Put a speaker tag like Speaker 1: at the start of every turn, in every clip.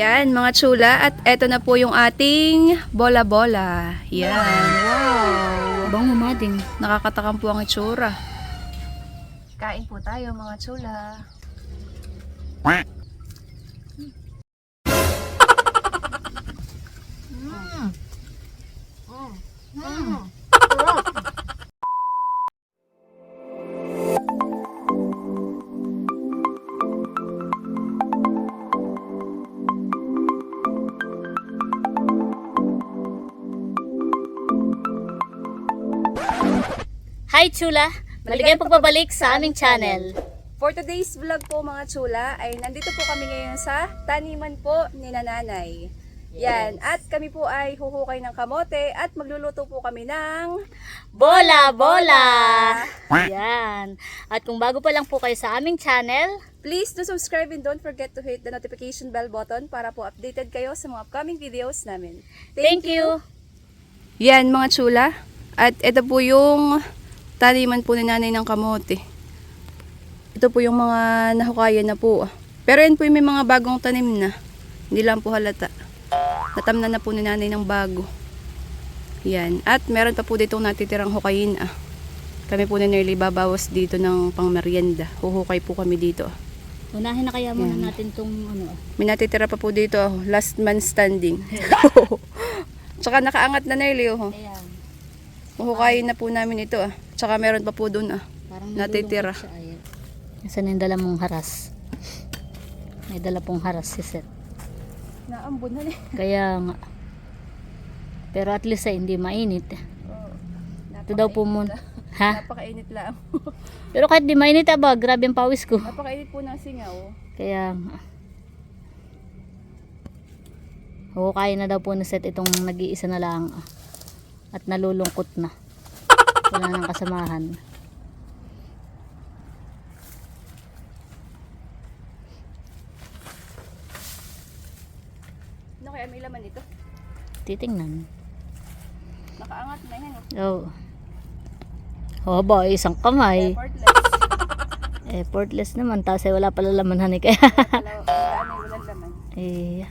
Speaker 1: Yan, mga chula. At eto na po yung ating bola-bola. Yan. Wow.
Speaker 2: Bango mading.
Speaker 1: Nakakatakam po ang itsura. Kain po tayo, mga chula.
Speaker 2: Hi Chula! Maligayang pagbabalik sa aming channel.
Speaker 1: For today's vlog po mga chula, ay nandito po kami ngayon sa taniman po ni Nanay. Yan, at kami po ay huhukay ng kamote at magluluto po kami ng
Speaker 2: Bola! Bola! Yan. At kung bago pa lang po kayo sa aming channel,
Speaker 1: Please do subscribe and don't forget to hit the notification bell button para po updated kayo sa mga upcoming videos namin.
Speaker 2: thank you!
Speaker 1: Yan mga chula. At ito po yung taniman po ni nanay ng kamote. Ito po yung mga nahukayan na po. Pero yan po yung may mga bagong tanim na. Hindi lang po halata. Natamnan na po ni nanay ng bago. Yan. At meron pa po dito natitirang hukayin ah. Kami po ni Nerly babawas dito ng pangmeryenda. Huhukay po kami dito. ah.
Speaker 2: Unahin na kaya muna
Speaker 1: Yan.
Speaker 2: natin tong ano.
Speaker 1: May natitira pa po dito. ah. Last man standing. Tsaka nakaangat na Nerly. Oh.
Speaker 2: Ayan.
Speaker 1: Huhukayin na po namin ito ah. Tsaka meron pa po dun ah.
Speaker 2: Parang
Speaker 1: Natitira.
Speaker 2: Nasaan yung dala mong haras? May dala pong haras si Seth.
Speaker 1: Naambon na.
Speaker 2: Kaya nga. Pero at least ay hindi mainit. Ito daw po muna. Ha?
Speaker 1: Napakainit lang.
Speaker 2: Pero kahit di mainit aba, grabe ang pawis ko.
Speaker 1: Napakainit po ng singaw.
Speaker 2: Kaya nga. Hukay na daw po ni Seth itong nag-iisa na lang. ah. At nalulungkot na. Wala nang kasamahan.
Speaker 1: Ano kaya may laman ito?
Speaker 2: Titingnan.
Speaker 1: Nakaangat na yan.
Speaker 2: Oh. Oh, ba, isang kamay.
Speaker 1: Effortless.
Speaker 2: Effortless naman. Tapos ay wala pala laman hani kaya.
Speaker 1: Wala, laman.
Speaker 2: eh.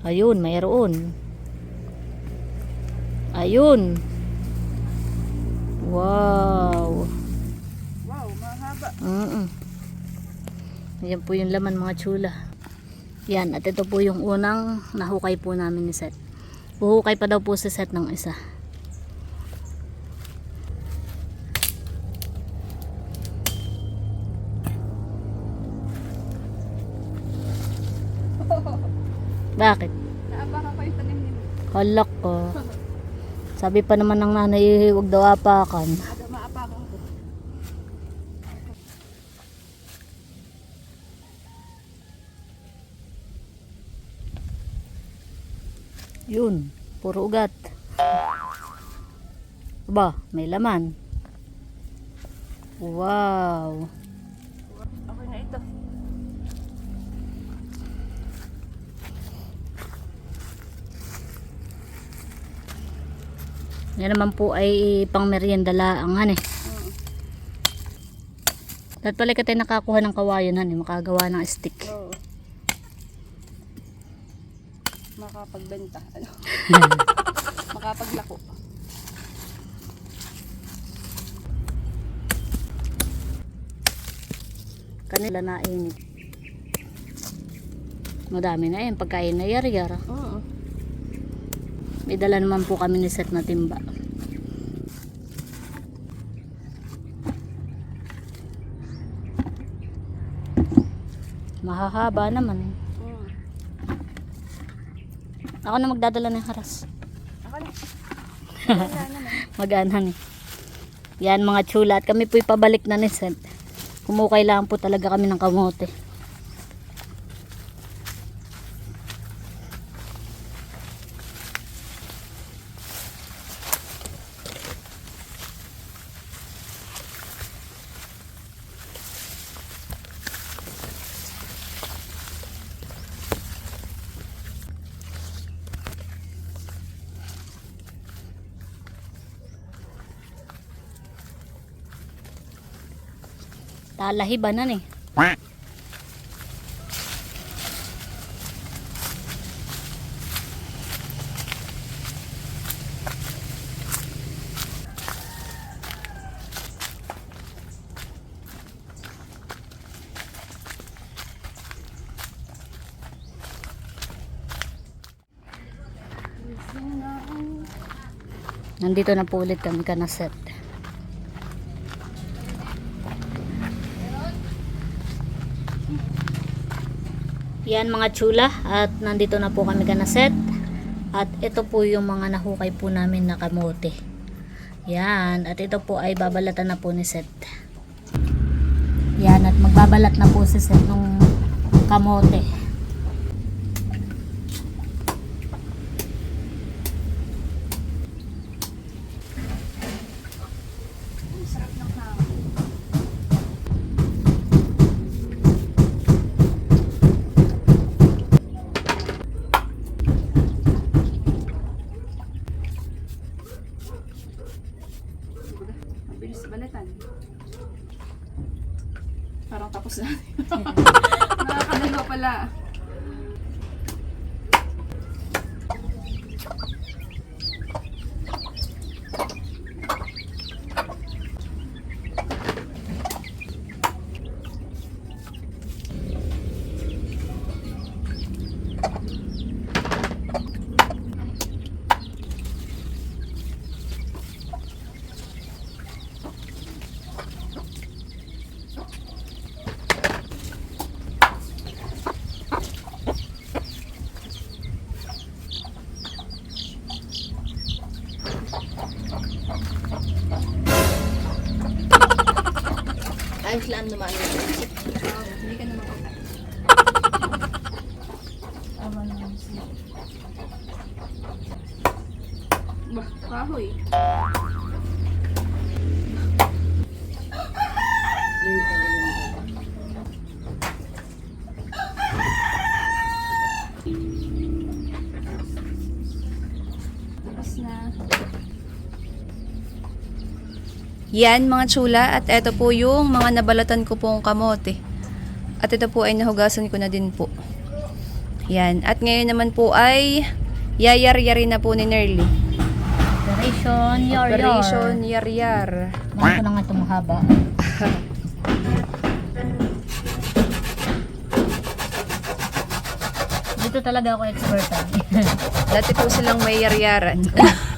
Speaker 2: Ayun, mayroon. Ayun. Wow.
Speaker 1: Wow, mahaba.
Speaker 2: Mm Yan po yung laman mga chula. Yan, at ito po yung unang nahukay po namin ni Seth. Huhukay pa daw po si Seth ng isa. Bakit?
Speaker 1: Naapakan ko yung tanim ni
Speaker 2: Halak ko. Sabi pa naman ng nanay, huwag daw apakan. Yun, puro ugat. Aba, may laman. Wow.
Speaker 1: Okay na ito.
Speaker 2: Yan naman po ay pang merienda laang han eh. Dapat pala ka tayo nakakuha ng kawayan han makagawa ng stick.
Speaker 1: Oo. Makapagbenta. Ano? Makapaglako.
Speaker 2: Kanila na init. Madami na yan, pagkain na yar-yar.
Speaker 1: Oo.
Speaker 2: May dala naman po kami ni set na timba. Mahahaba naman.
Speaker 1: Mm.
Speaker 2: Ako na magdadala ng haras.
Speaker 1: Ako na. Naman.
Speaker 2: Maganan eh. Yan mga chula at kami po'y pabalik na ni Seth. Kumukay lang po talaga kami ng kamote. Talahibanan eh. Nandito na po ulit kami ka Yan mga chula at nandito na po kami ka na set. At ito po yung mga nahukay po namin na kamote. Yan. At ito po ay babalatan na po ni Seth. Yan. At magbabalat na po si Seth nung kamote.
Speaker 1: Mabilis balatan. Parang tapos na. Nakakadalawa pala.
Speaker 2: Ayos lang naman.
Speaker 1: Hindi ka naman kakain. Bah, kahoy. Tapos na. Yan mga chula at ito po yung mga nabalatan ko pong kamote. At ito po ay nahugasan ko na din po. Yan. At ngayon naman po ay yayar-yari na po ni Nerly.
Speaker 2: Operation Yor
Speaker 1: Operation yar-yar.
Speaker 2: Mahal ko na nga ito mahaba. Dito talaga ako expert ah.
Speaker 1: Dati po silang may yar-yaran.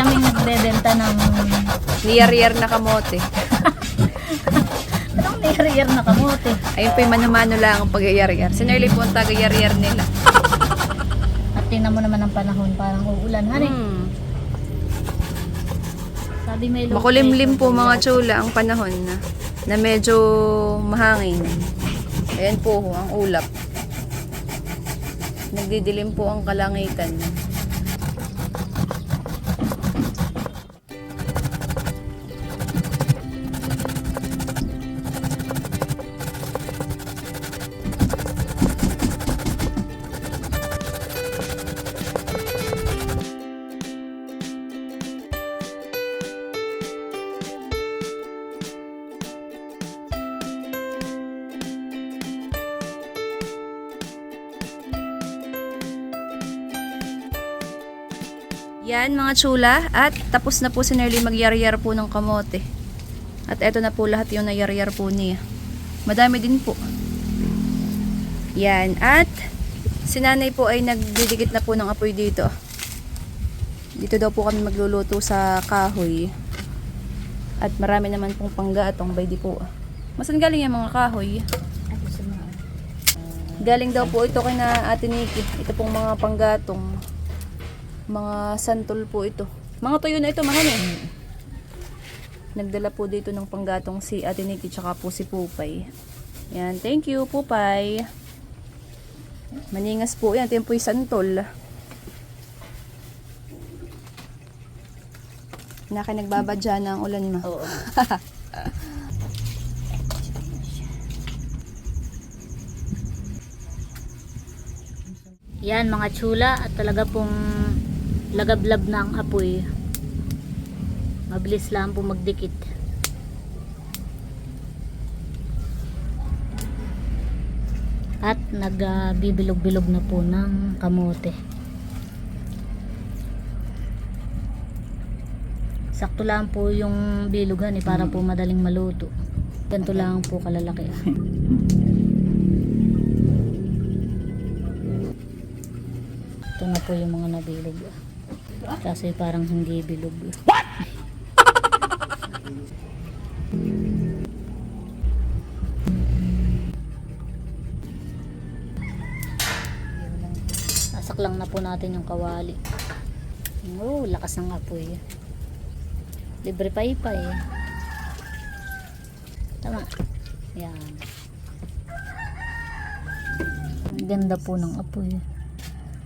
Speaker 2: At kami nagbebenta ng
Speaker 1: Niyar-yar na kamote.
Speaker 2: anong nire na kamote.
Speaker 1: Ayun po yung mano-mano lang ang pag-yar-yar. Si Nerly po ang taga-yar-yar nila.
Speaker 2: At tingnan mo naman ang panahon, parang uulan. Hani,
Speaker 1: Hmm.
Speaker 2: sabi may low
Speaker 1: Makulimlim po mga chula ang panahon na, na medyo mahangin. Ayan po ang ulap. Nagdidilim po ang kalangitan. Yan mga chula at tapos na po si Nerly magyar-yar po ng kamote. At eto na po lahat yung nayar-yar po niya. Madami din po. Yan at si nanay po ay nagdidikit na po ng apoy dito. Dito daw po kami magluluto sa kahoy. At marami naman pong panggatong by di po. Masan galing yung mga kahoy? Galing daw po ito kay na Ate Nikki. Ito pong mga panggatong. Mga santol po ito. Mga tuyo na ito, mga eh. Nagdala po dito ng panggatong si Ate Nikki tsaka po si Pupay. Yan, thank you Pupay. Maningas po yan. Ito yung po yung santol. Naka nagbabadya na ang ulan ma.
Speaker 2: Oo. Yan mga chula at talaga pong lagablab na ang apoy. Mabilis lang po magdikit. At nagbibilog-bilog na po ng kamote. Sakto lang po yung bilugan eh, para po madaling maluto. Ganito lang po kalalaki. ah. Ito na po yung mga nabilog. ah. Kasi parang hindi bilog. Nasak lang na po natin yung kawali. Oh, lakas ng apoy. Libre pa ipa eh. Tama. Yan. Ganda po ng apoy.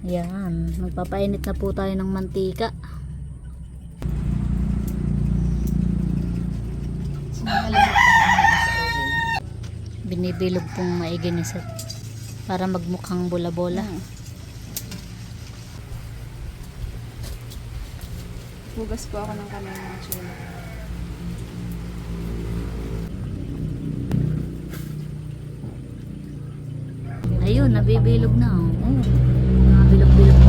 Speaker 2: Yan. Magpapainit na po tayo ng mantika. Binibilog pong maigi Seth. Para magmukhang bola-bola.
Speaker 1: Hugas po ako ng kamay mga chula.
Speaker 2: Ayun, nabibilog na. Oh. Nabilog-bilog.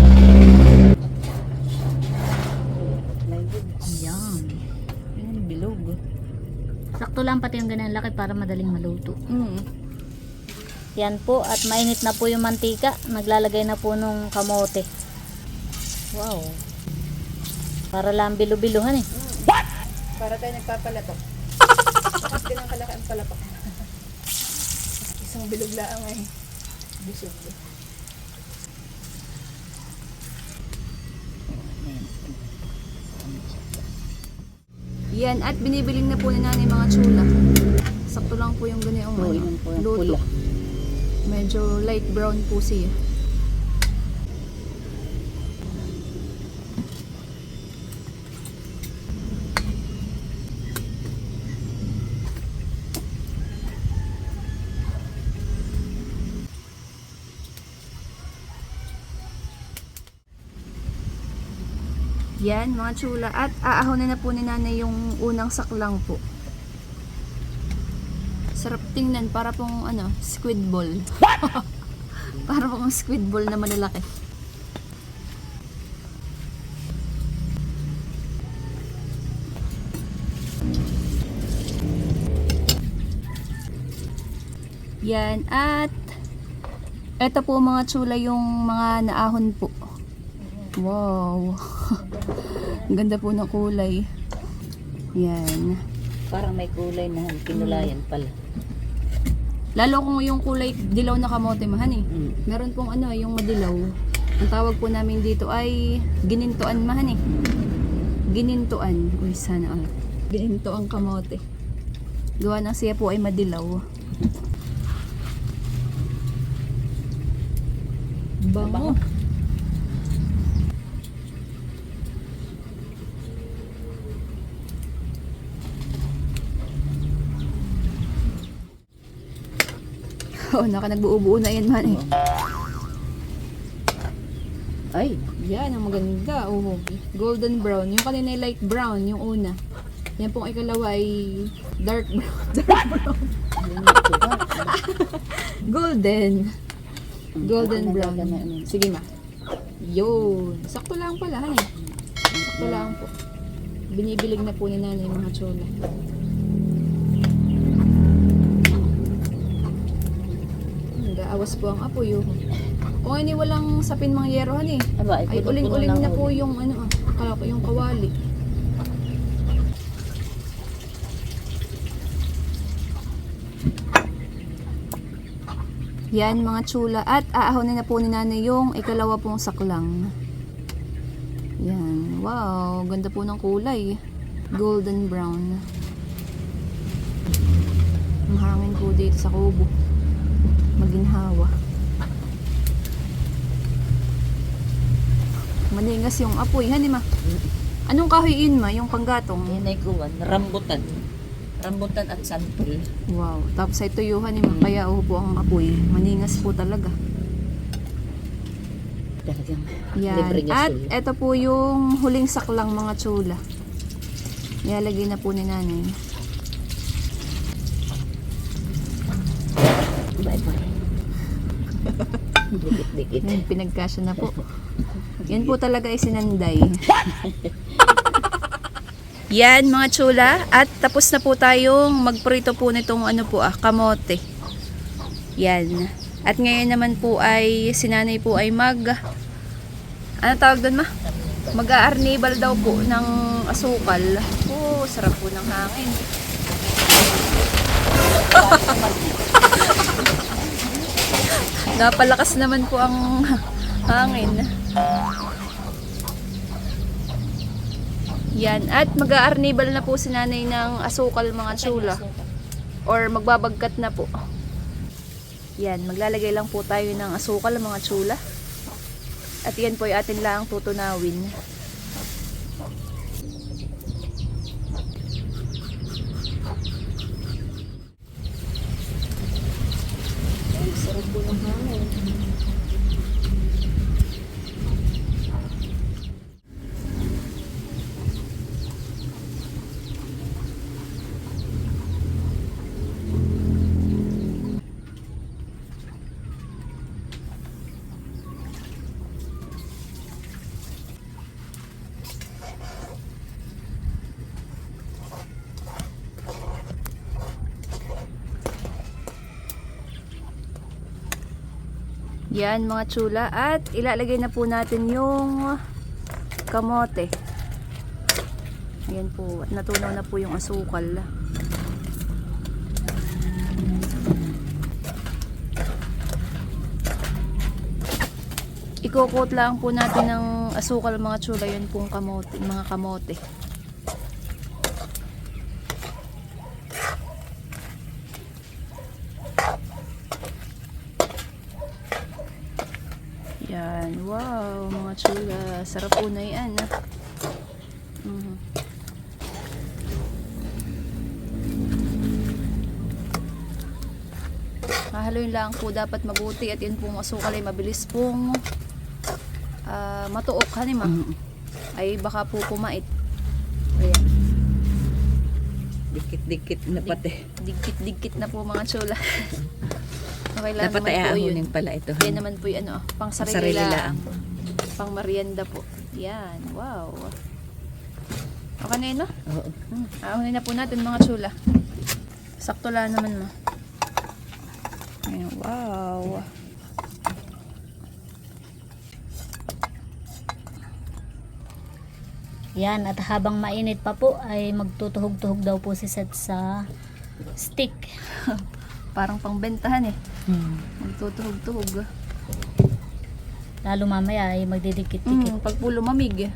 Speaker 2: Ayan.
Speaker 1: Ayan, bilog.
Speaker 2: Lang pati yung ganyan laki para madaling maluto.
Speaker 1: Mm.
Speaker 2: Yan po, at mainit na po yung mantika. Naglalagay na po nung kamote. Wow. Para lang bilo-biluhan eh.
Speaker 1: Para tayo nagpapalatok. Bakit ganang kalaki ang palapak? Isang bilog lang ay busog. Yan, at binibiling na po ni nanay mga tsula. Sakto lang po yung ganyang
Speaker 2: Oo,
Speaker 1: ano,
Speaker 2: yung
Speaker 1: luto. Medyo light brown po siya. Yan, mga chula. At aahonin na po ni nanay yung unang saklang po. Sarap tingnan para pong ano, squid ball. para pong squid ball na malalaki. Yan at eto po mga chula yung mga naahon po. Wow. Ang ganda po ng kulay. Yan.
Speaker 2: Parang may kulay na kinulayan pala.
Speaker 1: Lalo kung yung kulay dilaw na kamote mahan eh.
Speaker 2: Mm.
Speaker 1: Meron pong ano, yung madilaw. Ang tawag po namin dito ay ginintuan mahan eh. Ginintuan. Uy, sana all. Ginintuan kamote. Gawa ng siya po ay madilaw. Bango. Oh, naka nagbuo-buo na yan man eh.
Speaker 2: Ay,
Speaker 1: Yan, ang maganda. Oh, golden brown. Yung kanina ay light brown, yung una. Yan pong ikalawa ay dark brown. Dark brown. Golden. Golden brown. Sige ma. Yun. Sakto lang pala, eh. Sakto lang po. Binibilig na po ni nanay mga chola. Nag-aawas po ang apoy. Oh. Kung ini walang sapin mga yerohan eh.
Speaker 2: aba,
Speaker 1: Ay, uling-uling
Speaker 2: ng
Speaker 1: na po yung ano, ah, kala- yung kawali. Yan mga tsula at aahonin na po ni nanay yung ikalawa pong saklang. Yan. Wow, ganda po ng kulay. Golden brown. Mahangin po dito sa kubo. Maginhawa. Maningas yung apoy, hani ma. Anong kahoy yun ma? Yung panggatong?
Speaker 3: Yan ay kuwan, rambutan. Rambutan at santol.
Speaker 1: Wow. Tapos ay tuyuhan ni ma. Kaya upo ang apoy. Maningas po talaga.
Speaker 3: Talagang
Speaker 1: Yan. At eto po yung huling saklang mga tsula. Ilalagay na po ni nanay.
Speaker 3: Dikit-dikit.
Speaker 1: Hmm, pinagkasya na po. Yan po talaga ay sinanday. Yan mga chula. At tapos na po tayong magprito po nitong ano po ah, kamote. Yan. At ngayon naman po ay sinanay po ay mag ano tawag doon ma? Mag-aarnibal daw po ng asukal. Oh, sarap po ng hangin. Napalakas naman po ang hangin. Yan. At mag-aarnibal na po si nanay ng asukal mga tsula. Or magbabagkat na po. Yan. Maglalagay lang po tayo ng asukal mga tsula. At yan po ay atin lang tutunawin. Yan mga tsula. At ilalagay na po natin yung kamote. Ayan po. At natunaw na po yung asukal. Ikukot lang po natin ng asukal mga tsula. Yun pong kamote, mga kamote. Lang po dapat mabuti at yun pong asukal ay mabilis pong ah, matuok. Hanima. Ay baka po pumait. Ayan.
Speaker 3: Dikit-dikit na pati.
Speaker 1: Digkit-digkit na po mga chula. okay lang
Speaker 3: Dapat
Speaker 1: naman po yun.
Speaker 3: pala ito.
Speaker 1: Yan naman po yung ano, pang sarili,
Speaker 3: sarili
Speaker 1: lang.
Speaker 3: lang.
Speaker 1: Pang merienda po. Yan, wow. Okay na yun, no?
Speaker 3: Oo.
Speaker 1: Hmm. Ahunin na po natin mga chula. Sakto lang naman, no? Ayan, wow.
Speaker 2: Yan, at habang mainit pa po ay magtutuhog-tuhog daw po si Seth sa stick.
Speaker 1: Parang pangbentahan eh.
Speaker 2: Hmm.
Speaker 1: Magtutuhog-tuhog.
Speaker 2: Lalo mamaya ay magdidikit-dikit.
Speaker 1: Mm, pag po lumamig.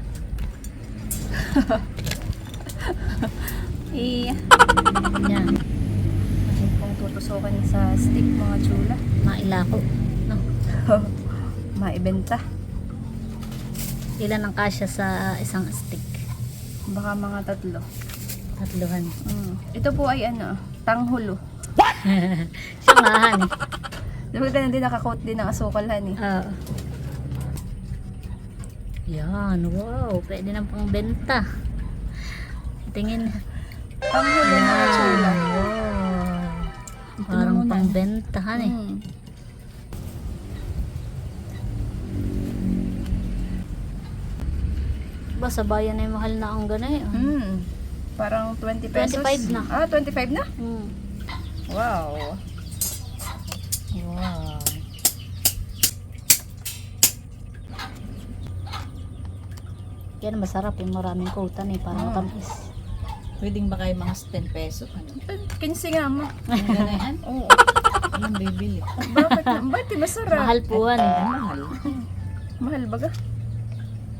Speaker 1: eh,
Speaker 2: Yan,
Speaker 1: tutusukan sa stick mga chula.
Speaker 2: mailako. No?
Speaker 1: Maibenta.
Speaker 2: Ilan ang kasya sa isang stick?
Speaker 1: Baka mga tatlo.
Speaker 2: Tatluhan.
Speaker 1: Mm. Ito po ay ano, tanghulo.
Speaker 2: Siya nga, han.
Speaker 1: Diba ganun din nakakot din ng asukal han eh.
Speaker 2: Oo. Yan, wow. Pwede na pang benta. Tingin.
Speaker 1: Tanghulo mga chula.
Speaker 2: Wow. Parang
Speaker 1: muna.
Speaker 2: pang bentahan eh.
Speaker 1: Mm.
Speaker 2: Ba, sa bayan ay mahal na ang ganay. ah.
Speaker 1: Mm. Parang 20 pesos.
Speaker 2: 25 na.
Speaker 1: Ah, 25 na?
Speaker 2: Hmm.
Speaker 1: Wow.
Speaker 2: Wow. Yan masarap yung maraming kutan eh, parang
Speaker 1: Mm.
Speaker 2: matamis.
Speaker 3: Pwedeng ba kayo mga 10 pesos? Ano?
Speaker 1: 15 nga ma.
Speaker 3: Ang ganayan?
Speaker 1: Oo.
Speaker 3: Anong bibili?
Speaker 1: Bakit? Ba't di masarap?
Speaker 2: Mahal po yan.
Speaker 3: Ang mahal.
Speaker 1: Mahal baga?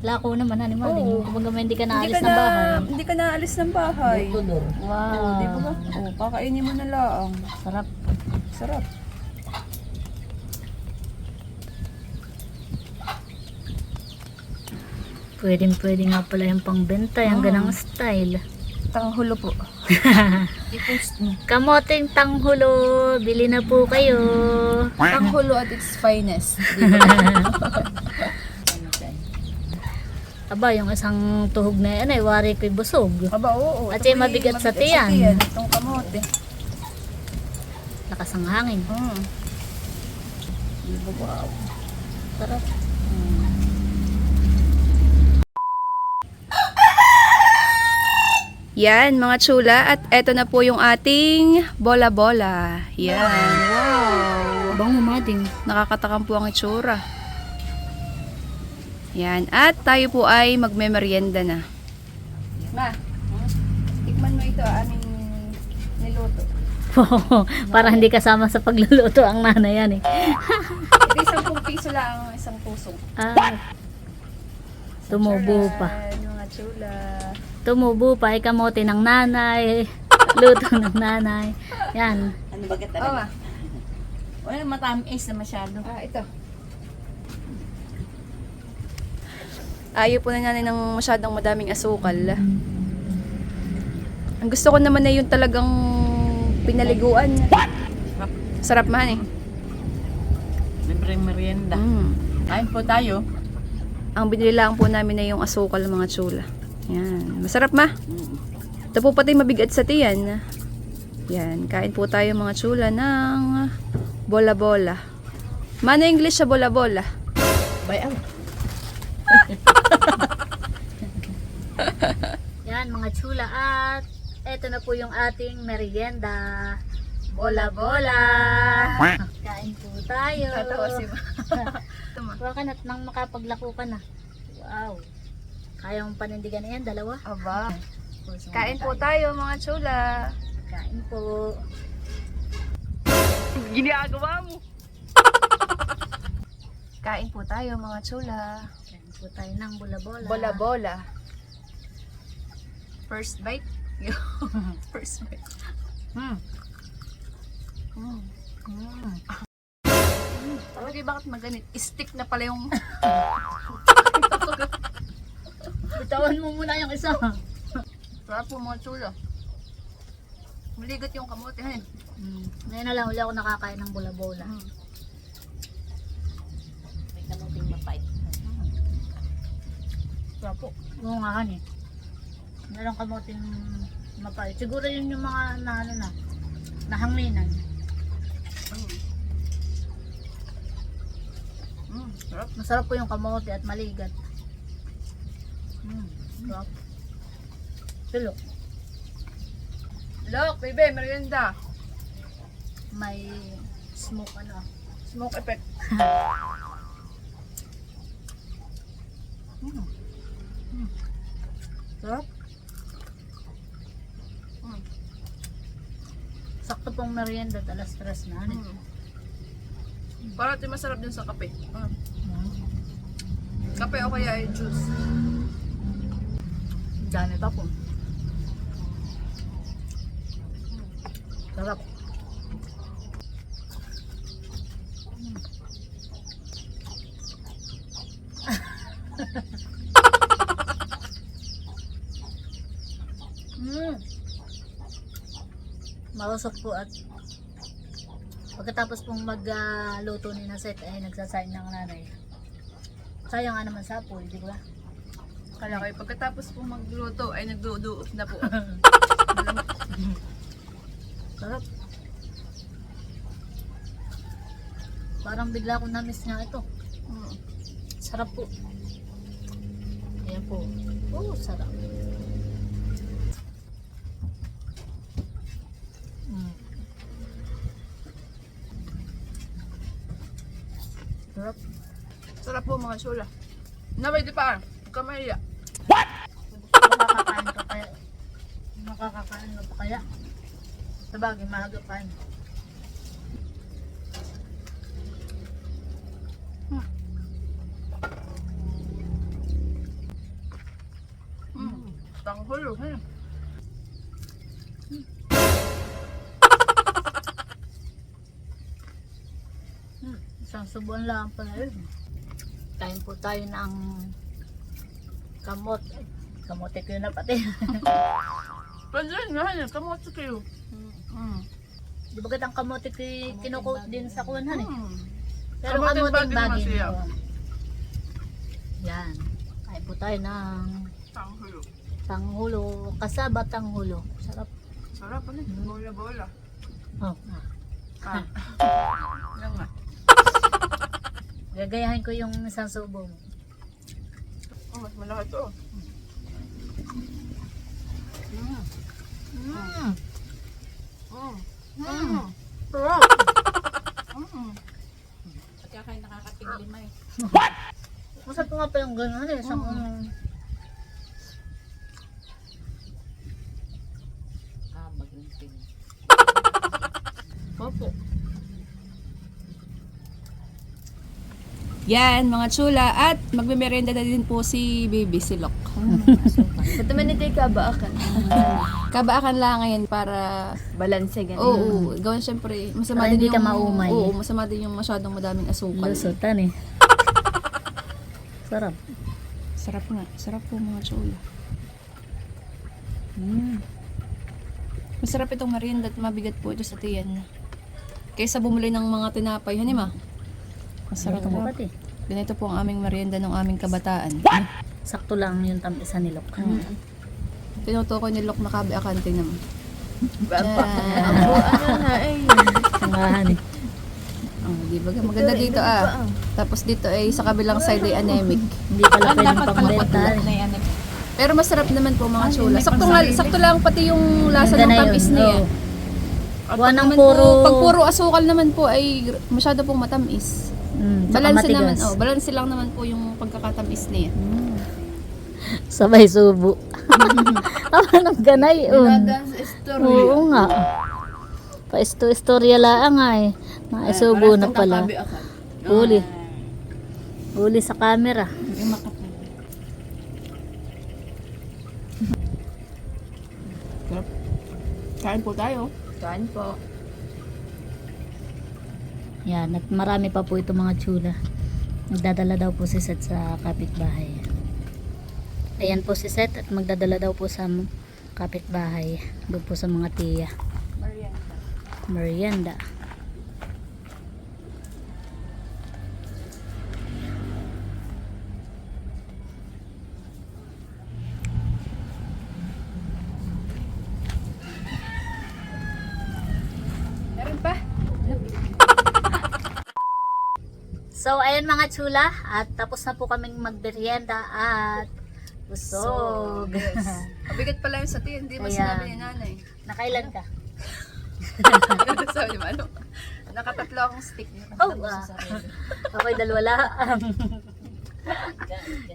Speaker 2: Lako naman animal.
Speaker 1: Oo.
Speaker 2: Oh. Kumbaga hindi ka
Speaker 1: Hindi
Speaker 2: naalis
Speaker 1: ka
Speaker 2: ng
Speaker 1: na,
Speaker 2: bahay.
Speaker 1: hindi ka naalis ng bahay.
Speaker 3: Tudor.
Speaker 2: Wow.
Speaker 1: Oo, di ba ba? Oo, kakainin mo na lang.
Speaker 2: Sarap.
Speaker 1: Sarap.
Speaker 2: Pwedeng pwede nga pala yung pangbenta, yung
Speaker 1: Oo.
Speaker 2: ganang style.
Speaker 1: Tanghulo po.
Speaker 3: I-post mo.
Speaker 2: Kamoting tanghulo, bili na po kayo.
Speaker 1: Tanghulo at its finest.
Speaker 2: Aba, yung isang tuhog na yan ay wari ko'y busog.
Speaker 1: Aba, oo.
Speaker 2: At
Speaker 1: Ito
Speaker 2: yung mabigat sa tiyan.
Speaker 1: Itong kamote.
Speaker 2: Lakas ang hangin.
Speaker 1: Mm.
Speaker 2: Wow. Sarap.
Speaker 1: Yan, mga chula. At eto na po yung ating bola-bola. Yan, wow.
Speaker 2: Bango mading.
Speaker 1: Nakakatakam po ang itsura. Yan. At tayo po ay magme-merienda na. Ma, tikman mo ito aming niluto.
Speaker 2: Para hindi kasama sa pagluluto ang nanay yan eh.
Speaker 1: Ito isang piso lang, isang puso.
Speaker 2: Ah, tumubo pa.
Speaker 1: Mga chula.
Speaker 2: Tumubo pa. Ay kamote ng nanay. Luto ng nanay. Yan.
Speaker 3: Ano ba
Speaker 1: Oo,
Speaker 3: talaga?
Speaker 1: ma.
Speaker 3: Wala, matamis na masyado.
Speaker 1: Ah, ito. Ayaw po na nanay ng masyadong madaming asukal. Ang gusto ko naman na yung talagang pinaliguan. Sarap man eh.
Speaker 3: Libre merienda.
Speaker 1: Mm.
Speaker 3: Kain po tayo.
Speaker 1: Ang binili lang po namin na yung asukal mga tsula. Yan. Masarap ma. Ito po pati mabigat sa tiyan. Yan. Kain po tayo mga tsula ng bola-bola. Mano English sa bola-bola?
Speaker 3: Bayaw.
Speaker 2: Yan mga chula at eto na po yung ating merienda. Bola-bola. Kain po tayo.
Speaker 1: Tatawa si ma.
Speaker 2: Huwag ka na nang makapaglako ka na. Wow. Kaya mong panindigan na yan, dalawa.
Speaker 1: Aba.
Speaker 2: Puso
Speaker 1: Kain po tayo mga chula.
Speaker 2: Kain po.
Speaker 1: Ginagawa mo. Kain po tayo mga chula.
Speaker 2: Kain po tayo ng bola-bola.
Speaker 1: Bola-bola. First bite. First bite.
Speaker 3: Hmm.
Speaker 1: Mm. Mm. Talaga bakit maganit? Stick na pala yung...
Speaker 2: Bitawan mo muna yung isa.
Speaker 1: Sarap po mga chula. Maligat yung kamote. Hanin.
Speaker 2: Mm. Ngayon na lang uli ako nakakain ng bola-bola.
Speaker 1: Mm.
Speaker 3: May kamuting mapait.
Speaker 1: Sarap po.
Speaker 2: Oo nga kan eh. Meron kamuting mapait. Siguro yun yung mga na ano na, nahanginan.
Speaker 1: Mm. Mm. Sarap.
Speaker 2: Masarap po yung kamote at maligat. Mm. Sarap. Tulok.
Speaker 1: Look, baby, merienda.
Speaker 2: May smoke ano.
Speaker 1: Smoke effect. mm. Mm. Sarap. Mm.
Speaker 2: Sakto pong merienda at alas stress na. Ano?
Speaker 1: Mm. Para ito masarap din sa kape. Mm. Kape o kaya ay juice.
Speaker 2: Pa po. Sarap. mm. Mausok po at pagkatapos pong magluto ni Naset ay nagsasain ng nanay. Sayang nga naman sa apoy, di ba?
Speaker 1: Kaya kayo pagkatapos po magluto ay nagduduot na po.
Speaker 2: Sarap. Parang bigla akong na-miss nga ito.
Speaker 1: Mm.
Speaker 2: Sarap po. Ayan po. Oh, sarap. Mm. Sarap.
Speaker 1: Sarap po mga sula. Naway di pa. Huwag ka mahiya.
Speaker 2: Makakakain ka kaya. Ka pa kaya. Sabagay, maaga pa. yun.
Speaker 1: Mm. Tanghulo. Hmm.
Speaker 2: Hmm, isang subuan lang pala yun. Kain po tayo ng kamot. Kamote ko na pati.
Speaker 1: Pwede nga yan. Kamote kayo. Mm.
Speaker 2: Di ba ang kamote ko kinukoat din sa kuwanhan eh.
Speaker 1: Mm.
Speaker 2: Pero
Speaker 1: kamoting bagay naman siya.
Speaker 2: Yan. Kain po tayo ng
Speaker 1: Tanghulo.
Speaker 2: tanghulo. Kasaba tanghulo. Sarap.
Speaker 1: Sarap ano?
Speaker 2: Oh.
Speaker 1: Bola-bola. Ah. Yan nga.
Speaker 2: Gagayahin ko yung isang subo mo.
Speaker 1: Oh, mas malaki to.
Speaker 2: Mm.
Speaker 1: Mm.
Speaker 2: Mm.
Speaker 1: Sarap. Mm.
Speaker 3: Pagka kayo nakakating lima eh.
Speaker 2: Masarap nga pa yung gano'n eh. Isang, mm.
Speaker 3: Ah, magunting.
Speaker 1: Opo. Yan, mga chula. At magmemerenda na din po si Baby Silok.
Speaker 4: Ito man ito kabaakan.
Speaker 1: Kabaakan lang ngayon para...
Speaker 4: Balanse ganun.
Speaker 1: Oo, oo. Gawin syempre, masama
Speaker 2: Para
Speaker 1: din
Speaker 2: hindi
Speaker 1: yung...
Speaker 2: ka maumay.
Speaker 1: Oo, masama din yung masyadong madaming asukal.
Speaker 2: Lusutan eh. Sarap.
Speaker 1: Sarap nga. Sarap po mga chula.
Speaker 2: Mm.
Speaker 1: Masarap itong merienda at mabigat po ito sa tiyan. Kaysa bumili ng mga tinapay, hanima. Masarap
Speaker 2: Sarap
Speaker 1: po.
Speaker 2: pati.
Speaker 1: Ganito po ang aming merienda ng aming kabataan.
Speaker 2: Sakto lang yung tamisa nilok.
Speaker 1: Tinutukoy ni Lok na kabi akante naman.
Speaker 4: Ano na eh.
Speaker 2: Eh.
Speaker 1: Oh, di ba? Maganda dito ah. Tapos dito ay sa kabilang side ay anemic.
Speaker 2: Hindi pala pwedeng pangbenta. eh.
Speaker 1: Pero masarap naman po mga chula. Sakto, nga, sakto lang pati yung lasa ng tamis niya. At
Speaker 2: Buwan ng
Speaker 1: naman
Speaker 2: puro-
Speaker 1: po, pag puro asukal naman po ay masyado pong matamis.
Speaker 2: Mm,
Speaker 1: Balanse naman, oh, balanse lang naman po yung pagkakatamis niya.
Speaker 2: Mm. Sabay subo. Awa ng ganay. Um.
Speaker 4: Dance story.
Speaker 2: Oo nga. Pa-istorya lang nga eh. Naisubo na pala. Huli. Huli sa camera.
Speaker 1: Kain po tayo.
Speaker 4: Kain po.
Speaker 2: Yan, at marami pa po ito mga tsula. Nagdadala daw po si Seth sa kapitbahay. Ayan po si Seth at magdadala daw po sa kapitbahay. Doon po sa mga tiya. Merienda.
Speaker 1: Meron
Speaker 2: So, ayan mga tsula. At tapos na po kaming magmerienda at busog.
Speaker 1: Mabigat pala yung sa tiyan, hindi mo
Speaker 2: Kaya-
Speaker 1: sinabi ni nanay.
Speaker 2: Nakailan ka?
Speaker 1: Sabi mo, ano? Nakatatlo akong stick.
Speaker 2: Oh, ah. Okay, dalawa lang.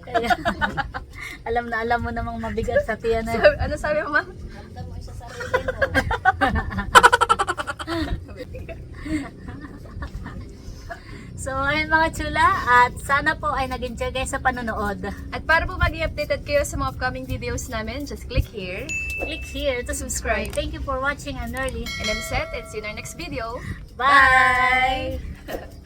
Speaker 2: Kaya, alam na alam mo namang mabigat sa tiyan na.
Speaker 1: Sabi- ano sabi mo, ma?
Speaker 2: So, ayun mga chula, at sana po ay nag-enjoy kayo sa panonood.
Speaker 1: At para po maging updated kayo sa mga upcoming videos namin, just click here.
Speaker 2: Click here to subscribe. Thank you for watching and early.
Speaker 1: And I'm set and see you in our next video.
Speaker 2: Bye!